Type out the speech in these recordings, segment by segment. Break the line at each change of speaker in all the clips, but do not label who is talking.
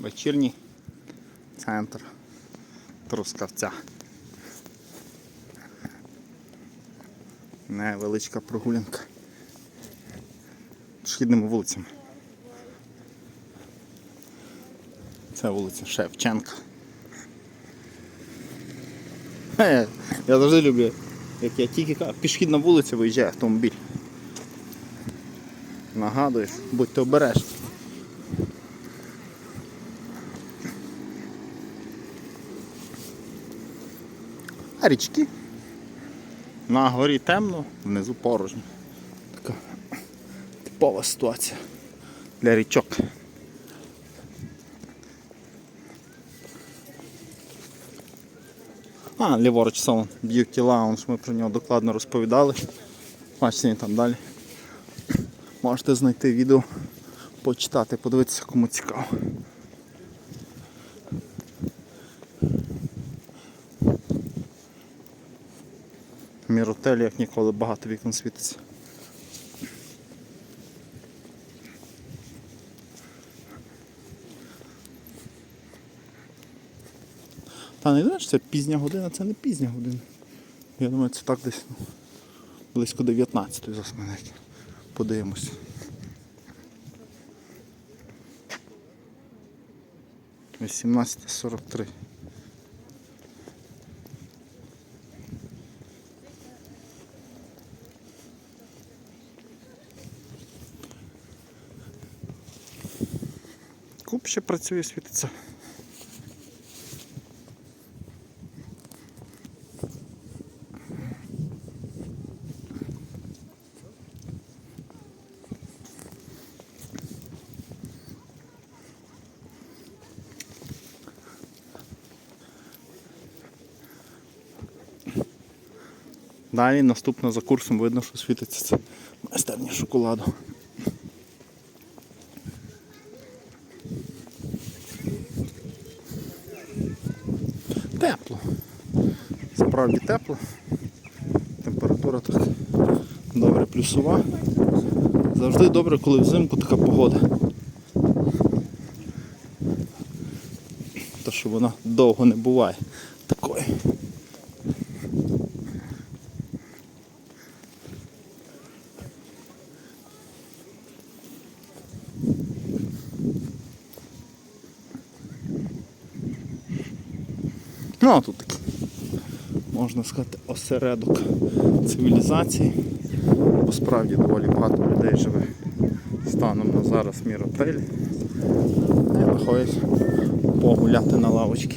вечірній центр Трускавця. Невеличка прогулянка. Східними вулицями. Це вулиця Шевченка. Я завжди люблю, як я тільки кажу, пішохідна вулиця виїжджає автомобіль. Нагадуєш, будьте обережні. А річки. На горі темно, внизу порожньо. Така типова ситуація для річок. А, ліворуч салон Beauty Lounge, ми про нього докладно розповідали. Бачите, там далі. Можете знайти відео, почитати, подивитися, кому цікаво. Міротель, як ніколи, багато вікон світиться. Та не знаєш, це пізня година, це не пізня година. Я думаю, це так десь ну, близько 19 зараз мене подивимось. Вісімнадцята сорок три. Куб ще працює, світиться. Далі наступно за курсом видно, що світиться це майстерня шоколаду. Тепло. Справді тепло. Температура так добре плюсова. Завжди добре, коли взимку така погода. Та що вона довго не буває такою. Ну, а тут такий, можна сказати, осередок цивілізації. Бо справді доволі багато людей живе станом на зараз в Міропелі. І виходять погуляти на лавочки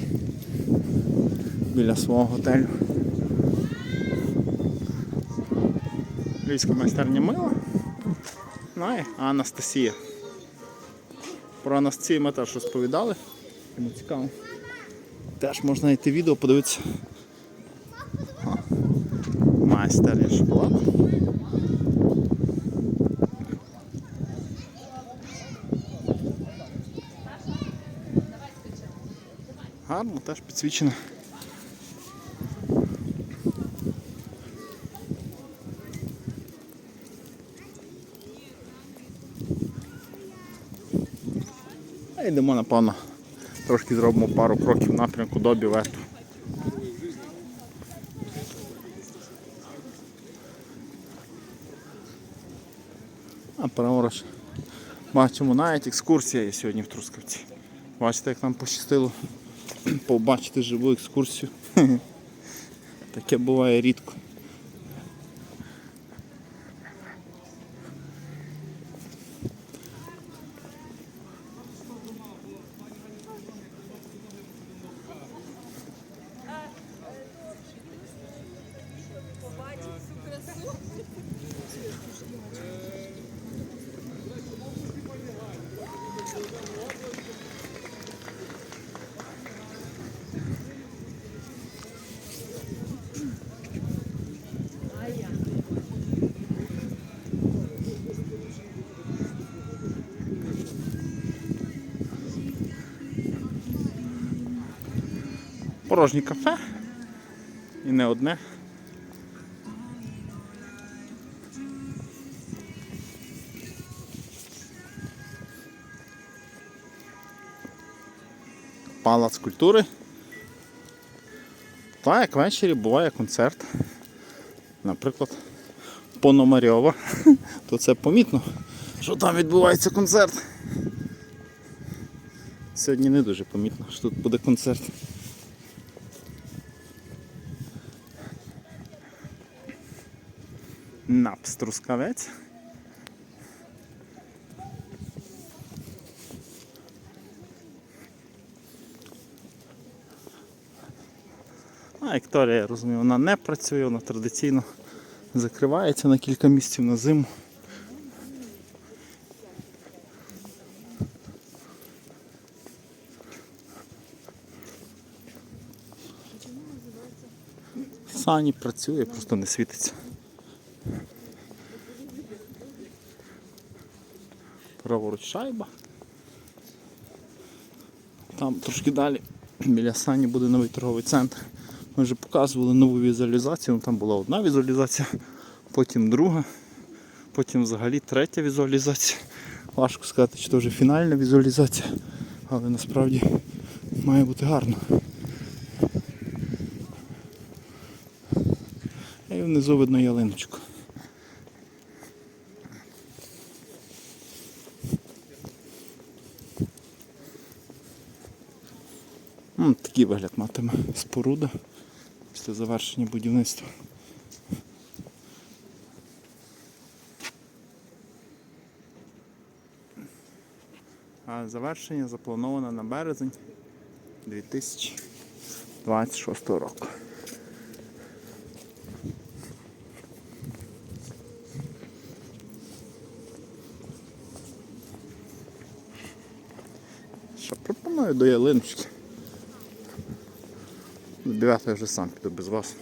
біля свого готелю. Львівська майстерня мила. Ну і Анастасія. Про Анастасію ми теж розповідали. Кому цікаво. Теж можна знайти відео, подивитися. Майстер є шоколад. Гарно, теж підсвічено. Йдемо, напевно, трошки зробимо пару кроків в напрямку до бювету. А праворуч бачимо навіть екскурсія є сьогодні в Трускавці. Бачите, як нам пощастило побачити живу екскурсію. Таке буває рідко. Порожнє кафе. І не одне. палац культури. Та як ввечері буває концерт. Наприклад, Пономарьова, то це помітно, що там відбувається концерт. Сьогодні не дуже помітно, що тут буде концерт. Напс Трускавець. А Вікторія, я розумію, вона не працює, вона традиційно закривається на кілька місяців на зиму. Сані працює, просто не світиться. Праворуч шайба. Там трошки далі біля Сані буде новий торговий центр. Ми вже показували нову візуалізацію, ну, там була одна візуалізація, потім друга, потім взагалі третя візуалізація. Важко сказати, чи це вже фінальна візуалізація, але насправді має бути гарно. І внизу видно ялиночку. Такий вигляд матиме споруда після завершення будівництва. А завершення заплановано на березень 2026 року. Що пропоную до ялиночки. До 9 я вже сам піду без вас.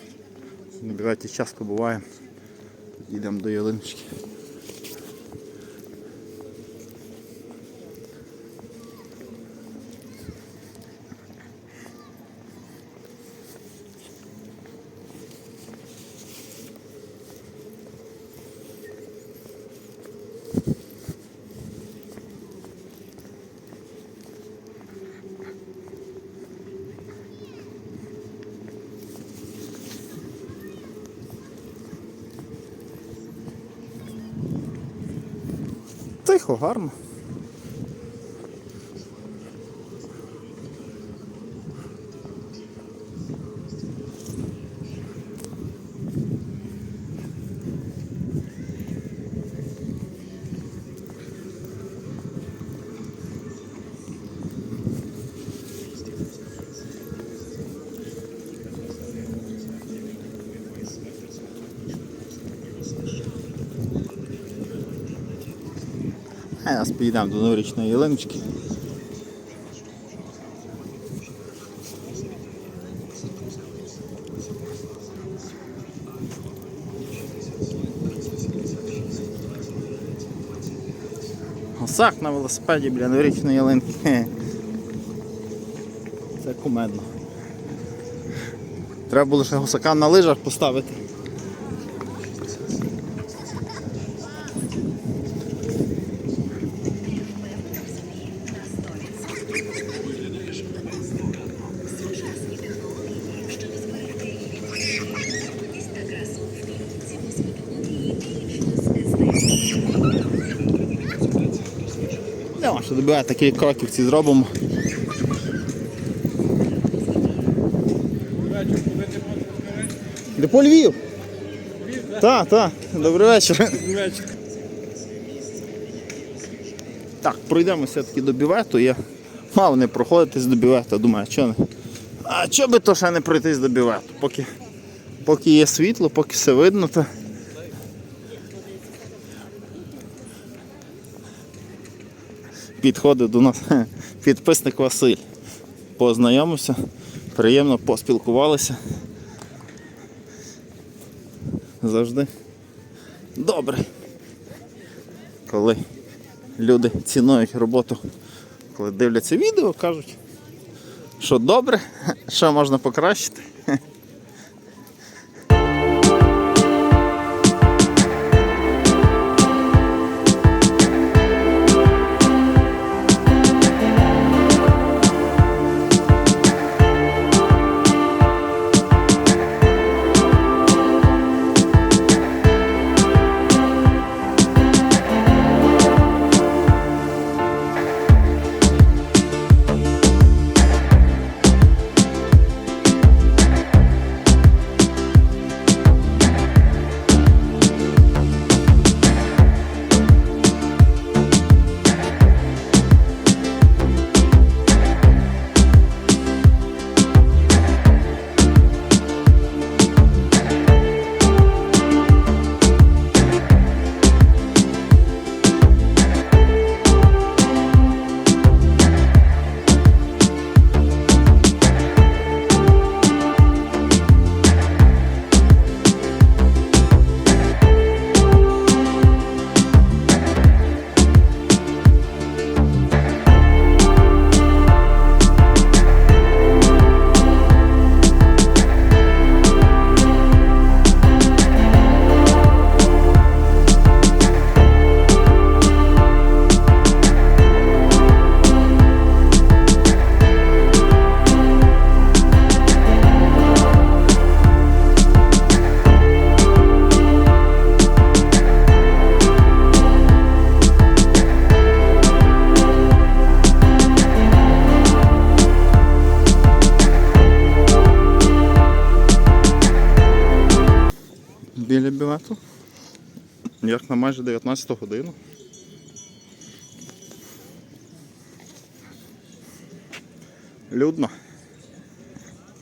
На 9 часто буває. Йдемо до ялиночки. Тихо, гарно. А зараз поїдемо до новорічної ялиночки. Гусак на велосипеді біля новорічної ялинки. Це кумедно. Треба було ще гусака на лижах поставити. Що добивати кілька кроків ці зробимо. Де по Львів? Так, так, добрий вечір. Так, пройдемо все-таки до бівету. Я мав не проходитись до бівета, думаю, що не. А чого би то ще не пройтись до бівету? Поки, поки є світло, поки все видно, то. Підходив до нас підписник Василь. Познайомився, приємно поспілкувалися. Завжди добре. Коли люди цінують роботу, коли дивляться відео, кажуть, що добре, що можна покращити. біля. Як на майже 19 годину. Людно.